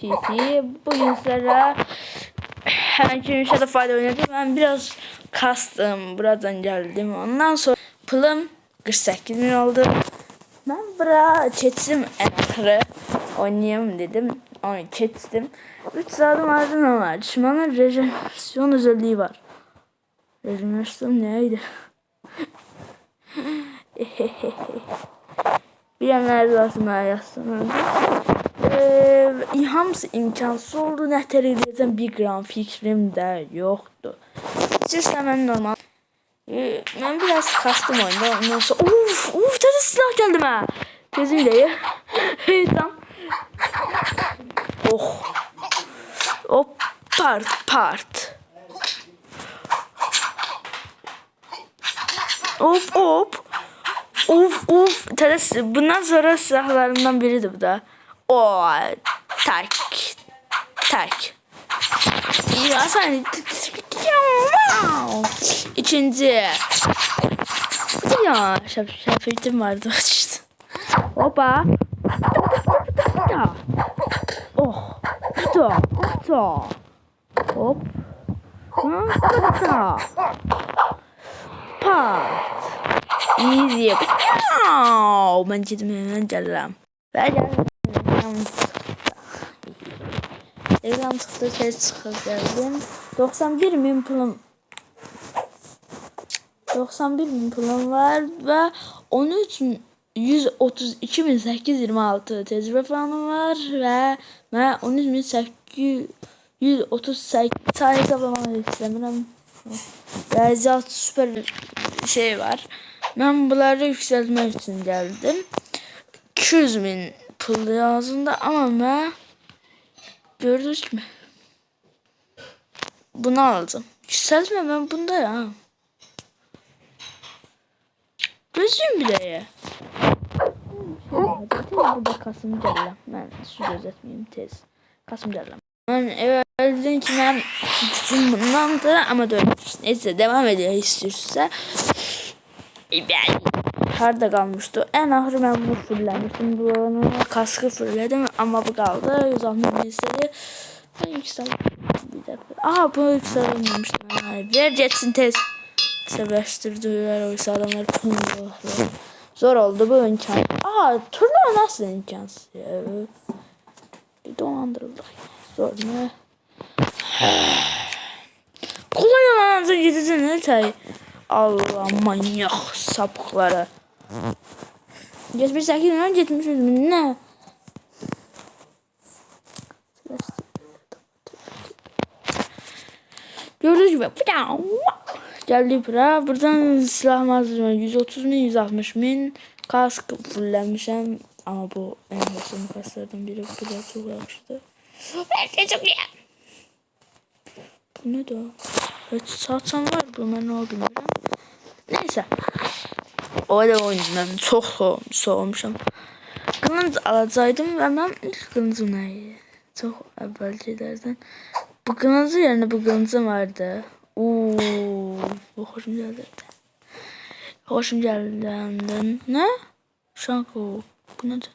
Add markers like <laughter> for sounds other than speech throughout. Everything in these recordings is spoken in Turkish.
TT. Bugün sizlere her gün Shadow Fight oynadım. Ben biraz kastım. Buradan geldim. Ondan sonra pılım 48 bin oldu. Ben bura çetsim en ahırı oynayayım dedim. Onu çettim. 3 saatim ardından var. Düşmanın rejenerasyon özelliği var. Rejenerasyon neydi? <laughs> Bilenler aslında yazsın. Ee, hamısı imkansız oldu. Nətər edəcəm bir gram fikrim də yoxdur. İstəyirsən mən normal ee, ben biraz kastım oyunda. Ondan sonra uf uf təzə silah geldi mənə. Gözüm deyir. <laughs> Heyecan. Oh. Hop part part. Hop hop. Uf uf. Təzə bundan sonra silahlarımdan biridir bu da. O tak tak. Ya sen İkinci. Ya şap şapitim vardı <laughs> işte. Hoppa. Ya. Oh. Da. Da. Hop. Da. Pat. Easy. Wow. Ben gittim hemen geldim. Ben geldim. Ekran çıktı, tez çıxıb gəldim. 91 min pulum 91 bin pulum var ve 13 132 bin 826 tecrübe puanım var ve ben 13 bin 838 sayı hesaplamak istemiyorum. Riyaziyyat süper şey var. Ben bunları yükseltmek için geldim. 200 bin pul yazında ama ben gördünüz mü? Bunu aldım. Yükseltme ben bunda ya. Gözüm bile ya. Burada Kasım Cəllə. Mən su gözətməyim tez. Kasım Cəllə. Mən evvelden ki mən gücüm bundandır ama dönmüş. Neyse devam ediyor istiyorsa. Ben harda kalmıştı. En ahırı ben bunu fırlamıştım. Bunu kaskı fırladım ama bu kaldı. 160 bin istedi. Ben yükseldim. Bir dakika. Aha bunu yükselmemiştim. Ver geçsin tez. Sebeştirdiler oysa adamlar pumlular. Zor oldu bu imkan. Aa turnuva nasıl imkansız ya? Bir dolandırıldık. Zor mu? Kolay ne tay? Allah manyak sapıkları. 78 milyon 73 milyon ne? Gördüğünüz gibi geldi bura. Buradan silah malzeme 130 bin 160 bin kask fullenmişim ama bu en hoşum kaslardan biri bu da çok yakıştı. Her çok iyi. Bu ne de? Evet satsan var bu ben ne bilmiyorum. Neyse. Öyle oyundan çok soğum, soğumuşum. Kılıç alacaktım ve ben ilk kılıcım neydi? Çok evvelcelerden. Bu kılıcı yerine bu kılıcım vardı. Oo, bu hoşum geldi. Hoşum geldi. Ne? Şanko. Bu nedir?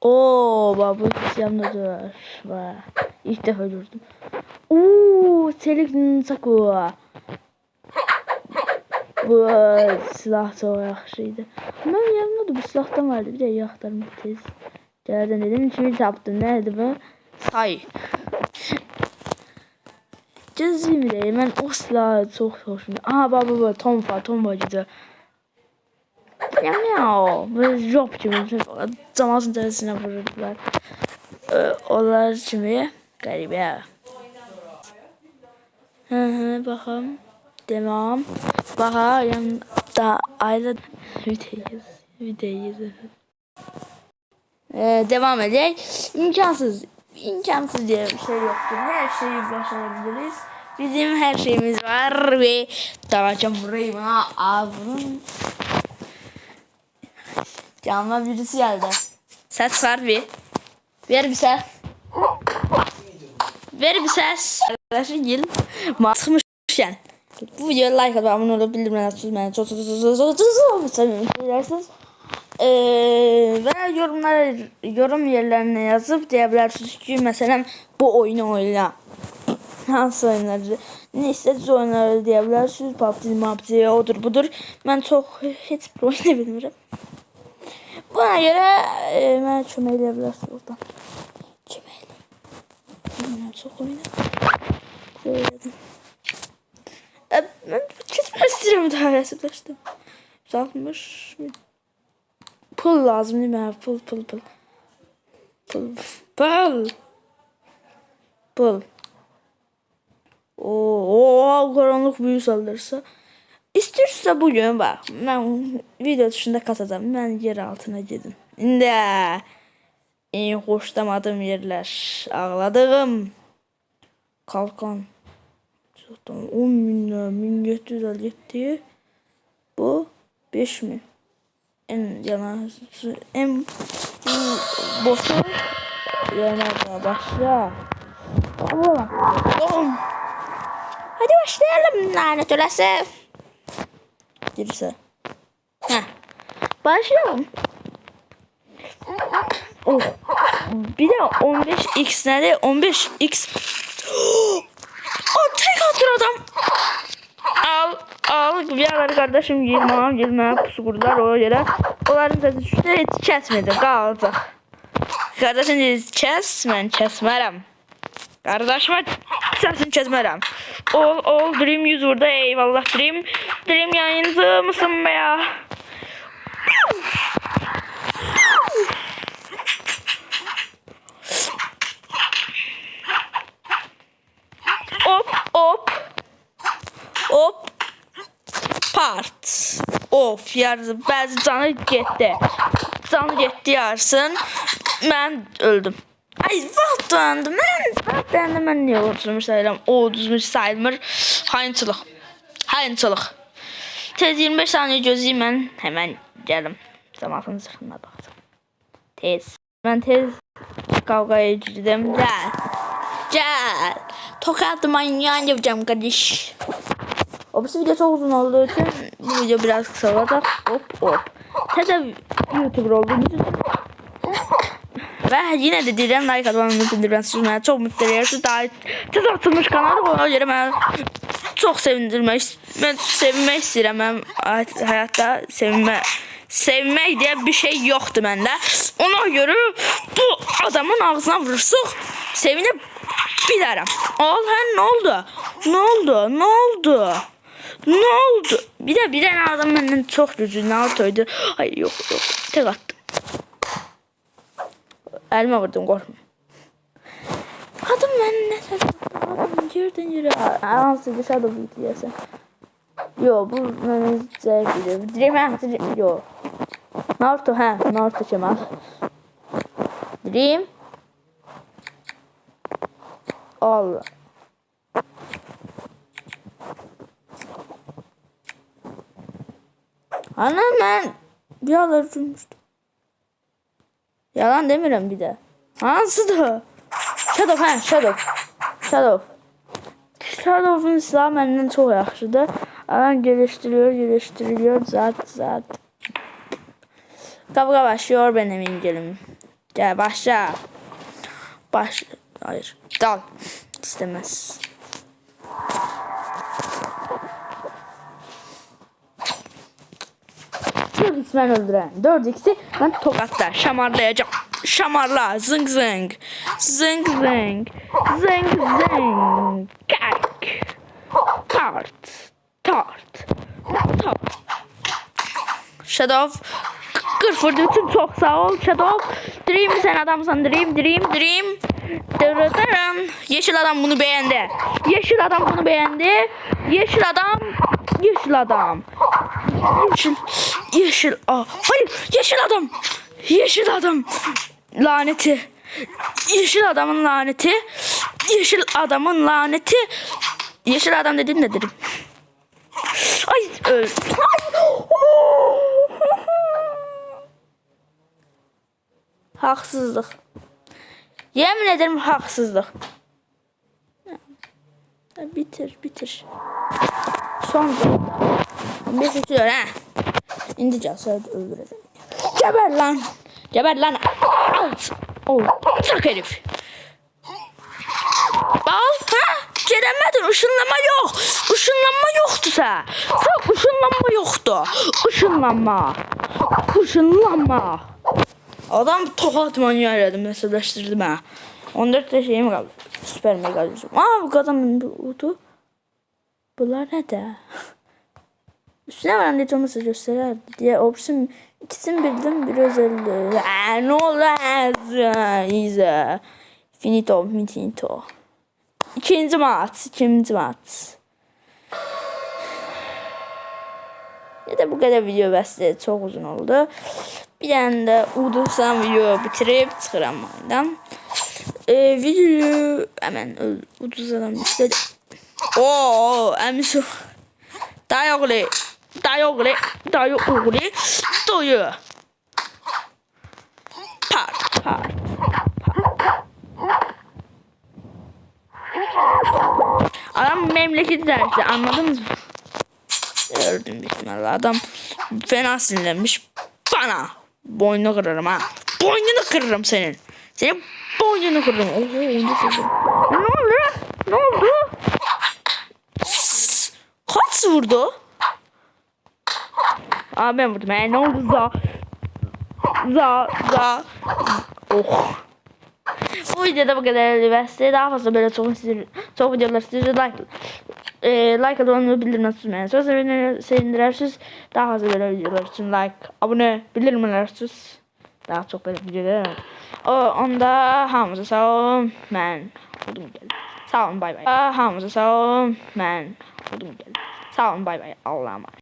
Oo, bak bu isyanda dur. İlk defa gördüm. Oo, çelik saku. Bu silah çok yaxşıydı. Ben yanımda da bu silahdan vardı. Bir de yaxtarım tez. Gəldən dedim, kimi tapdım. Nədir bu? Say. Cəzim deyim, mən o silahı çox xoşum. Aha, baba, baba, Tomfa, Tomfa gidiyor. Ya miau. Böyle job kimi. Camasın tərəsinə vururdular. Ee, onlar kimi qəribə. Hı hı, baxım. Devam. Baha yanında ayrı videoyuz. Videoyuz. Ee, devam edelim. İmkansız. İmkansız diye bir şey yoktur. Her şeyi başarabiliriz. Bizim her şeyimiz var ve Tavacan burayı bana avrum. Canıma birisi geldi. Ses var bir. Ver bir ses. Ver bir ses. Arkadaşlar gelin. Masmış yani. Bu videoya like atıp abone olup bildirimleri açmayı çok çok çok çok çok çok çok. Eee ve yorumlara yorum yerlerine yazıp diyebilirsiniz ki mesela bu oyunu oyna. Hansı oyunları ne istediğiniz oyunları diyebilirsiniz. PUBG, PUBG odur budur. Ben çok hiç bir oyunu bilmiyorum. Buna göre e, ben çömeyleyebilirsiniz oradan. Çömeyle. Ben çok oyunu. Söyledim. E, Ben kesmek istiyorum daha hesaplaştım. 160 mı? Pul lazım değil mi? Pul pul pul. Pul. Pul. Pul. Oo, karanlık büyü saldırısı. İstiyorsa bugün bak ben video dışında kasacağım. Ben yer altına gidin. İndi. En hoşlamadığım yerler. Ağladığım. Kalkan. Zaten 10 milyon 1757 bu 5 mi? En yana en boşu yana başla. Tamam. Tamam. Hadi başlayalım lanet olası. Girse. Heh. Başlayalım. Oh. Bir de 15x nerede? 15x. <gasps> o tek atır adam. Al birader kardeşim girmem girmem pusu kurdular o yere. Onların sesi düştü hiç kesmedi kaldı. Kardeşim dedi kes ben kesmerem. Kardeşime sesini kesmerem. Ol ol Dream 100 burada eyvallah Dream. Dream yayıncı mısın be ya? Hop hop. Hop. Part. Of yarısı bazı canı gitti. Canı gitti yarsın. Ben öldüm. Ay vaxtlandı. Mən vaxtlandı mən niyə uduzmuş sayıram? O uduzmuş sayılmır. Hayıncılıq. Hayıncılıq. Tez 25 saniye gözləyim mən həmən gəlim. Zamanın zırhına baxdım. Tez. Mən tez kavgaya girdim. Gəl. Gəl. Tokat manyan yapacağım kardeş. O bu video çok uzun olduğu için bu video biraz kısa olacak. Hop hop. Teze YouTuber olduğumuz için ve yine de deyirəm like atmanı unutmayın. Siz mənə çox mutlu edirsiniz. Daha tez açılmış kanalım ona görə mənə çox sevindirmək, mən sevinmək istəyirəm. Mən həyatda sevinmə sevmək deyə bir şey yoxdur məndə. Ona görə bu adamın ağzına vurursaq sevinə bilərəm. Al, nə oldu? Nə oldu? Nə oldu? Nə oldu? Bir də bir dənə adam məndən çox güclü Naruto'ydu. Ay yox, yox. Tek attım. Elime vurdum korkma. Kadın ben ne Adam girdin yürü. Anası dışarıda büyüdü diyesen. Yo bu benim zevkli. Dream ha yo. Naruto ha Naruto Kemal. Dream. Allah. Ana ben bir aralar üzülmüştüm. Yalan demiyorum bir de. Hansıdır? Shadow ha Shadow. Shadow. Shadow'un silahı benden çok yaxşıdır. Adam geliştiriyor, geliştiriliyor. Zat zat. Kavga başlıyor benim ingelim. Gel başla. Baş... Hayır. Dal. İstemez. Dört x ben öldüren. Dört x'i ben tokatla şamarlayacağım. Şamarla zıng zıng. Zıng zıng. Zıng zıng. Kalk. Tart. Tart. Tart. Shadow. Kırfırdı için çok sağ ol Shadow. Dream sen adamsan Dream Dream Dream. Yeşil adam bunu beğendi. Yeşil adam bunu beğendi. Yeşil adam. Yeşil adam. Yeşil. Yeşil. Aa, hayır. Yeşil adam. Yeşil adam. Laneti. Yeşil adamın laneti. Yeşil adamın laneti. Yeşil adam dedin ne dedim. Ay öl. Ay. Haksızlık. Yemin ederim haksızlık. Bitir bitir. Son. Bir tutuyor ha. İndi cəsəd öldürəcək. Geber lan. Geber lan. Alt. Oh, tak herif. Al ha? Gelemedin ışınlama yok. Işınlanma yoktu sen. Sen ışınlanma yoktu. Işınlanma. Işınlanma. Adam tokat manyağı aradım mesajlaştırdım ha. 14 de şeyim kaldı. Süper mega yüzüm. Aa bu kadın bu Bunlar ne de? Üstüne var net olmasa gösterirdi diye opsiyon ikisini bildim bir özelliği. Aa, ne olmaz? İyice. Finito, finito. İkinci mat, ikinci mat. Ya da bu kadar video bəsdir. Çok uzun oldu. Bir tane de udursam video bitirip çıxıram oyundan. Ee, videoyu hemen uduzaram işte. Oo, əmiso. Dayı oğlu. Dayı oğlu. Dayı oğlu. Dayı. Par, par. Adam memleketi dersi anladınız mı? Gördüm büyük adam fena sinirlenmiş bana. Boynunu kırarım ha. Boynunu kırarım senin. Senin boynunu kırarım. Kırarım. Ne oldu? Ne oldu? Kaç vurdu? Aa ben vurdum. E, ne oldu za? Za za. Oh. Bu videoda bu kadar ve size daha fazla böyle çok sizin çok videolar sizce like e, like atmayı bildirim açmayı söz beni sevindirirsiniz daha fazla böyle videolar için like abone bildirimler açıyoruz daha çok böyle videolar o onda hamıza sağ olun ben odum geldi sağ olun bay bay hamıza sağ olun ben odum geldi sağ olun bay bay Allah'a emanet